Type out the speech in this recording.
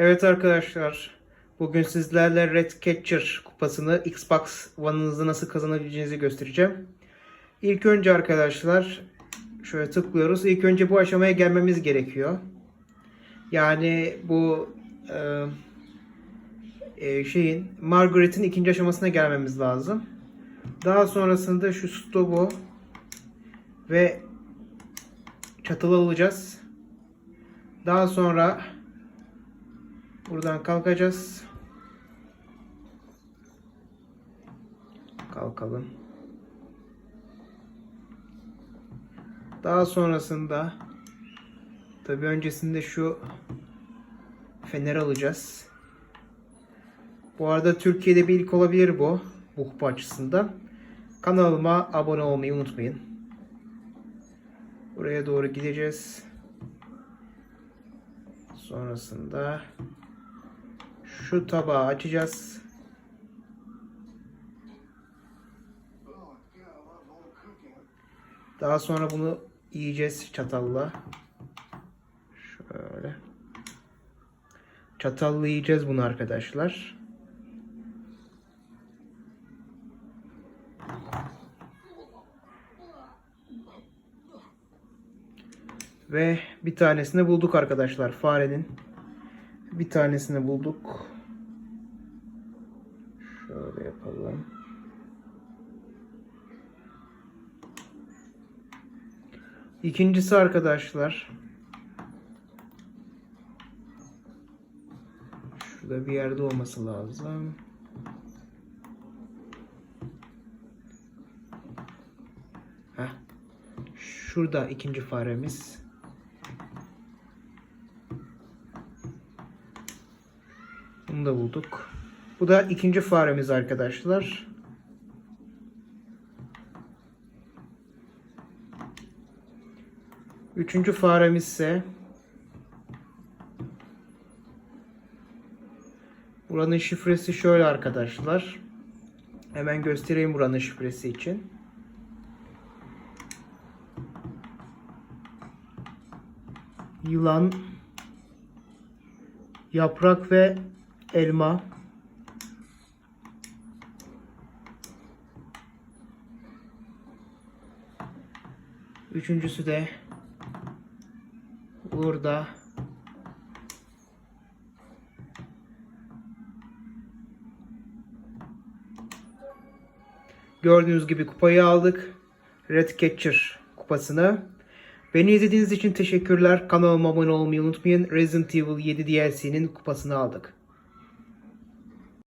Evet arkadaşlar, bugün sizlerle Red Catcher kupasını Xbox One'ınızda nasıl kazanabileceğinizi göstereceğim. İlk önce arkadaşlar, şöyle tıklıyoruz. İlk önce bu aşamaya gelmemiz gerekiyor. Yani bu e, e, şeyin Margaret'in ikinci aşamasına gelmemiz lazım. Daha sonrasında şu stopu ve çatılı alacağız. Daha sonra buradan kalkacağız. Kalkalım. Daha sonrasında tabi öncesinde şu fener alacağız. Bu arada Türkiye'de bir ilk olabilir bu. Bu açısından. Kanalıma abone olmayı unutmayın. Buraya doğru gideceğiz. Sonrasında şu tabağı açacağız. Daha sonra bunu yiyeceğiz çatalla. Şöyle. Çatalla yiyeceğiz bunu arkadaşlar. Ve bir tanesini bulduk arkadaşlar farenin. Bir tanesini bulduk. Şöyle yapalım. İkincisi arkadaşlar. Şurada bir yerde olması lazım. Heh. Şurada ikinci faremiz. Bunu da bulduk. Bu da ikinci faremiz arkadaşlar. Üçüncü faremiz ise buranın şifresi şöyle arkadaşlar. Hemen göstereyim buranın şifresi için. Yılan yaprak ve elma Üçüncüsü de burada Gördüğünüz gibi kupayı aldık. Red Catcher kupasını. Beni izlediğiniz için teşekkürler. Kanalıma abone olmayı unutmayın. Resident Evil 7 DLC'nin kupasını aldık.